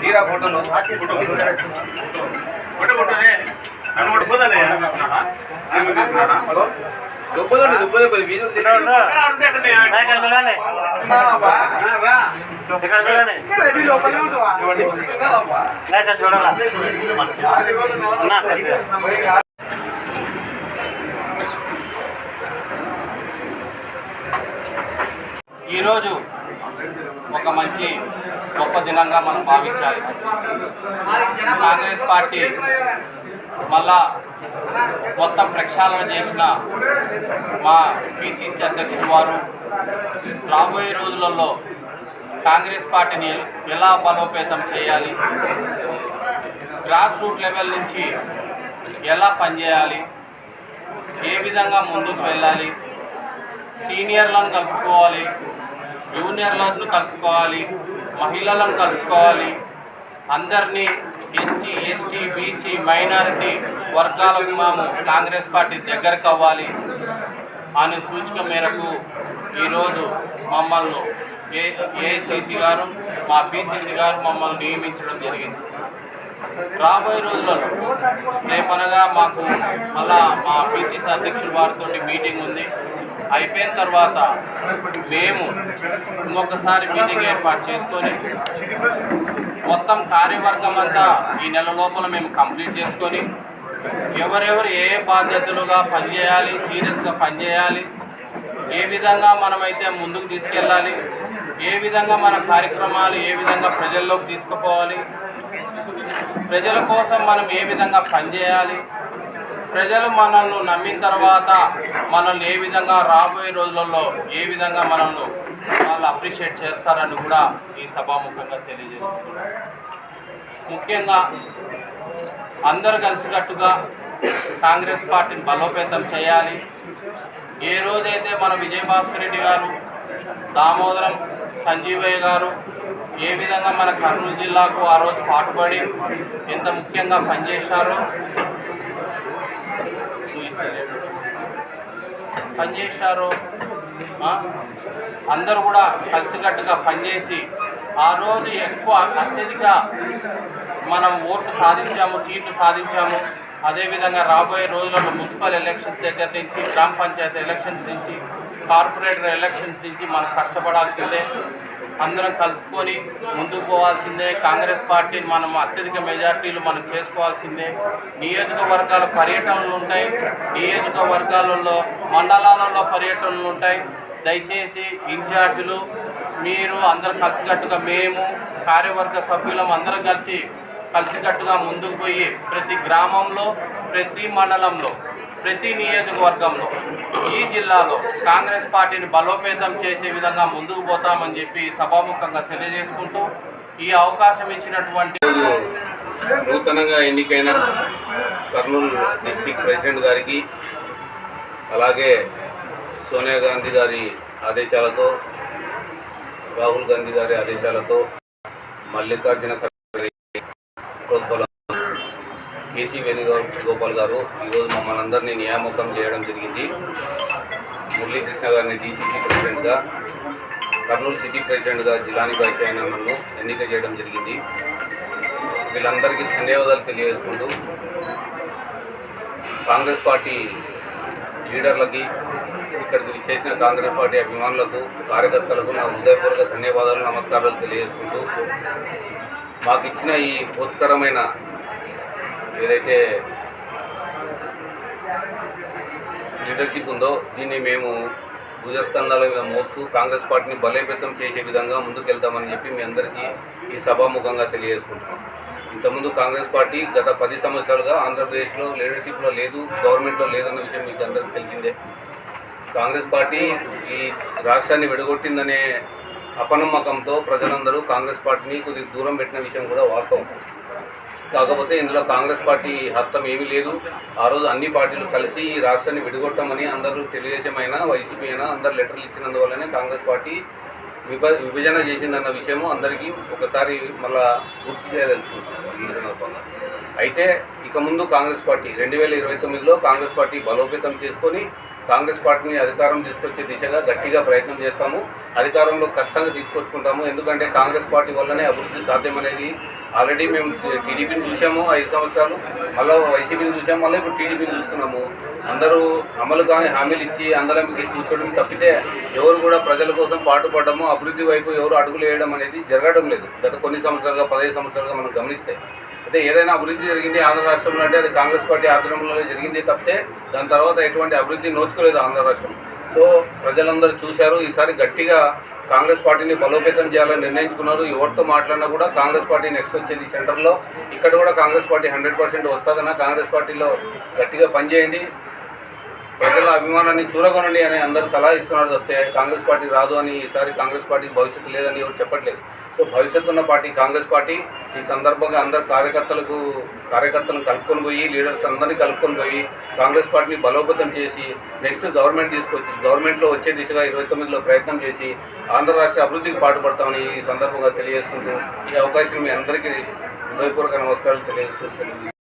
తీరా ఫోటోలు? ఫోటో ఫోటోనే నన్ను కూడా పోదానే దుబ్బదండి దుబ్బదు కొద్ది వీడియో రెడీ లోపలే ఉంటావా ఈరోజు ఒక మంచి గొప్ప దినంగా మనం భావించాలి. కాంగ్రెస్ పార్టీ మళ్ళా కొత్త ప్రక్షాళన చేసిన మా పిసిసి అధ్యక్షుడు వారు రాబోయే రోజులలో కాంగ్రెస్ పార్టీని ఎలా బలోపేతం చేయాలి గ్రాస్ రూట్ లెవెల్ నుంచి ఎలా పనిచేయాలి ఏ విధంగా ముందుకు వెళ్ళాలి సీనియర్లను కలుపుకోవాలి జూనియర్లను కలుపుకోవాలి మహిళలను కలుపుకోవాలి. అందరినీ ఎస్సీ ఎస్టీ బీసీ మైనారిటీ వర్గాలకు మేము కాంగ్రెస్ పార్టీ దగ్గరకు అవ్వాలి అనే సూచిక మేరకు ఈరోజు మమ్మల్ని ఏ ఏఐసిసి గారు మా పిసిసి గారు మమ్మల్ని నియమించడం జరిగింది. రాబోయే రోజులలో రేపనగా మాకు మళ్ళా మా పిసిసి అధ్యక్షుడు వారితో మీటింగ్ ఉంది. అయిపోయిన తర్వాత మేము ఇంకొకసారి మీటింగ్ ఏర్పాటు చేసుకొని మొత్తం కార్యవర్గం అంతా ఈ నెల లోపల మేము కంప్లీట్ చేసుకొని ఎవరెవరు ఏ ఏ బాధ్యతలుగా పనిచేయాలి సీరియస్గా పనిచేయాలి ఏ విధంగా మనమైతే ముందుకు తీసుకెళ్ళాలి ఏ విధంగా మన కార్యక్రమాలు ఏ విధంగా ప్రజల్లోకి తీసుకుపోవాలి ప్రజల కోసం మనం ఏ విధంగా పనిచేయాలి ప్రజలు మనల్ని నమ్మిన తర్వాత మనల్ని ఏ విధంగా రాబోయే రోజులలో ఏ విధంగా మనల్ని వాళ్ళు అప్రిషియేట్ చేస్తారని కూడా ఈ సభాముఖంగా తెలియజేస్తున్నారు ముఖ్యంగా అందరు కలిసికట్టుగా కాంగ్రెస్ పార్టీని బలోపేతం చేయాలి. ఏ రోజైతే మన విజయభాస్కర్ రెడ్డి గారు దామోదరం సంజీవయ్య గారు ఏ విధంగా మన కర్నూలు జిల్లాకు ఆ రోజు పాటుపడి ఎంత ముఖ్యంగా పనిచేశారో పనిచేశారో అందరు అందరూ కూడా కలిసికట్టుగా పనిచేసి ఆ రోజు ఎక్కువ అత్యధిక మనం ఓట్లు సాధించాము సీట్లు సాధించాము. అదేవిధంగా రాబోయే రోజులలో మున్సిపల్ ఎలక్షన్స్ దగ్గర నుంచి గ్రామ పంచాయతీ ఎలక్షన్స్ నుంచి కార్పొరేటర్ ఎలక్షన్స్ నుంచి మనం కష్టపడాల్సిందే. అందరం కలుపుకొని ముందుకు పోవాల్సిందే. కాంగ్రెస్ పార్టీని మనం అత్యధిక మెజార్టీలు మనం చేసుకోవాల్సిందే. నియోజకవర్గాల పర్యటనలు ఉంటాయి. నియోజకవర్గాలలో మండలాలలో పర్యటనలు ఉంటాయి. దయచేసి ఇన్ఛార్జీలు మీరు అందరు కలిసికట్టుగా మేము కార్యవర్గ సభ్యులం అందరం కలిసి కలిసికట్టుగా ముందుకు పోయి ప్రతి గ్రామంలో ప్రతి మండలంలో ప్రతి నియోజకవర్గంలో ఈ జిల్లాలో కాంగ్రెస్ పార్టీని బలోపేతం చేసే విధంగా ముందుకు పోతామని చెప్పి సభాముఖంగా తెలియజేసుకుంటూ ఈ అవకాశం ఇచ్చినటువంటి నూతనంగా ఎన్నికైన కర్నూలు డిస్టిక్ ప్రెసిడెంట్ గారికి అలాగే సోనియా గాంధీ గారి ఆదేశాలతో రాహుల్ గాంధీ గారి ఆదేశాలతో మల్లికార్జున ఖర్గే కేసీ వేణుగోపాల్ గారు ఈరోజు మమ్మల్ని అందరినీ నియామకం చేయడం జరిగింది. మురళీకృష్ణ గారిని డీసీసీ ప్రెసిడెంట్గా కర్నూలు సిటీ ప్రెసిడెంట్గా జిలాని భాష అయిన నన్ను ఎన్నిక చేయడం జరిగింది. వీళ్ళందరికీ ధన్యవాదాలు తెలియజేసుకుంటూ కాంగ్రెస్ పార్టీ లీడర్లకి ఇక్కడికి చేసిన కాంగ్రెస్ పార్టీ అభిమానులకు కార్యకర్తలకు నా హృదయపూర్వక ధన్యవాదాలు నమస్కారాలు తెలియజేసుకుంటూ మాకు ఇచ్చిన ఈ ఉత్కరమైన ఏదైతే లీడర్షిప్ ఉందో దీన్ని మేము భుజస్కంధాల మీద మోస్తూ కాంగ్రెస్ పార్టీని బలోపేతం చేసే విధంగా ముందుకెళ్తామని చెప్పి మీ అందరికీ ఈ సభాముఖంగా తెలియజేసుకుంటున్నాం. ఇంతకుముందు కాంగ్రెస్ పార్టీ గత పది సంవత్సరాలుగా ఆంధ్రప్రదేశ్లో లీడర్షిప్లో లేదు గవర్నమెంట్లో లేదన్న విషయం మీకు అందరికీ తెలిసిందే. కాంగ్రెస్ పార్టీ ఈ రాష్ట్రాన్ని విడగొట్టిందనే అపనమ్మకంతో ప్రజలందరూ కాంగ్రెస్ పార్టీని కొద్దిగా దూరం పెట్టిన విషయం కూడా వాస్తవం. కాకపోతే ఇందులో కాంగ్రెస్ పార్టీ హస్తం ఏమీ లేదు. ఆ రోజు అన్ని పార్టీలు కలిసి ఈ రాష్ట్రాన్ని విడగొట్టమని అందరూ తెలుగుదేశం అయినా వైసీపీ అయినా అందరు లెటర్లు ఇచ్చినందువల్లనే కాంగ్రెస్ పార్టీ విభ విభజన చేసిందన్న విషయము అందరికీ ఒకసారి మళ్ళా గుర్తు చేయదలుచుకుంటున్నాను ఈ సందర్భంగా. అయితే ఇక ముందు కాంగ్రెస్ పార్టీ రెండు వేల ఇరవై తొమ్మిదిలో కాంగ్రెస్ పార్టీ బలోపేతం చేసుకొని కాంగ్రెస్ పార్టీని అధికారం తీసుకొచ్చే దిశగా గట్టిగా ప్రయత్నం చేస్తాము. అధికారంలో కష్టంగా తీసుకొచ్చుకుంటాము. ఎందుకంటే కాంగ్రెస్ పార్టీ వల్లనే అభివృద్ధి సాధ్యమనేది ఆల్రెడీ మేము టీడీపీని చూసాము ఐదు సంవత్సరాలు. మళ్ళీ వైసీపీని చూసాము. మళ్ళీ ఇప్పుడు టీడీపీని చూస్తున్నాము. అందరూ అమలు కానీ హామీలు ఇచ్చి అందరం కూర్చోవడం తప్పితే ఎవరు కూడా ప్రజల కోసం పాటుపడము అభివృద్ధి వైపు ఎవరు అడుగులు వేయడం అనేది జరగడం లేదు. గత కొన్ని సంవత్సరాలుగా పదహైదు సంవత్సరాలుగా మనం గమనిస్తే. అయితే ఏదైనా అభివృద్ధి జరిగింది ఆంధ్ర రాష్ట్రంలో అంటే అది కాంగ్రెస్ పార్టీ ఆధ్వర్యంలో జరిగింది తప్పితే దాని తర్వాత ఎటువంటి అభివృద్ధి నోచుకోలేదు ఆంధ్ర రాష్ట్రం. సో ప్రజలందరూ చూశారు ఈసారి గట్టిగా కాంగ్రెస్ పార్టీని బలోపేతం చేయాలని నిర్ణయించుకున్నారు. ఎవరితో మాట్లాడినా కూడా కాంగ్రెస్ పార్టీ నెక్స్ట్ వచ్చేది సెంటర్లో. ఇక్కడ కూడా కాంగ్రెస్ పార్టీ హండ్రెడ్ పర్సెంట్ వస్తుందన్న కాంగ్రెస్ పార్టీలో గట్టిగా పనిచేయండి. ప్రజల అభిమానాన్ని చూరగొనండి అని అందరూ సలహా ఇస్తున్నారు తప్పితే కాంగ్రెస్ పార్టీ రాదు అని ఈసారి కాంగ్రెస్ పార్టీకి భవిష్యత్తు లేదని ఎవరు చెప్పట్లేదు. సో భవిష్యత్తు ఉన్న పార్టీ కాంగ్రెస్ పార్టీ. ఈ సందర్భంగా అందరు కార్యకర్తలకు కార్యకర్తలను కలుపుకొని పోయి లీడర్స్ అందరినీ కలుపుకొని పోయి కాంగ్రెస్ పార్టీని బలోపేతం చేసి నెక్స్ట్ గవర్నమెంట్ తీసుకొచ్చి గవర్నమెంట్లో వచ్చే దిశగా ఇరవై తొమ్మిదిలో ప్రయత్నం చేసి ఆంధ్ర రాష్ట్ర అభివృద్ధికి పాటుపడతామని ఈ సందర్భంగా తెలియజేసుకుంటూ ఈ అవకాశం మీ అందరికీ హృదయపూర్వక నమస్కారాలు తెలియజేసుకుంటున్నాను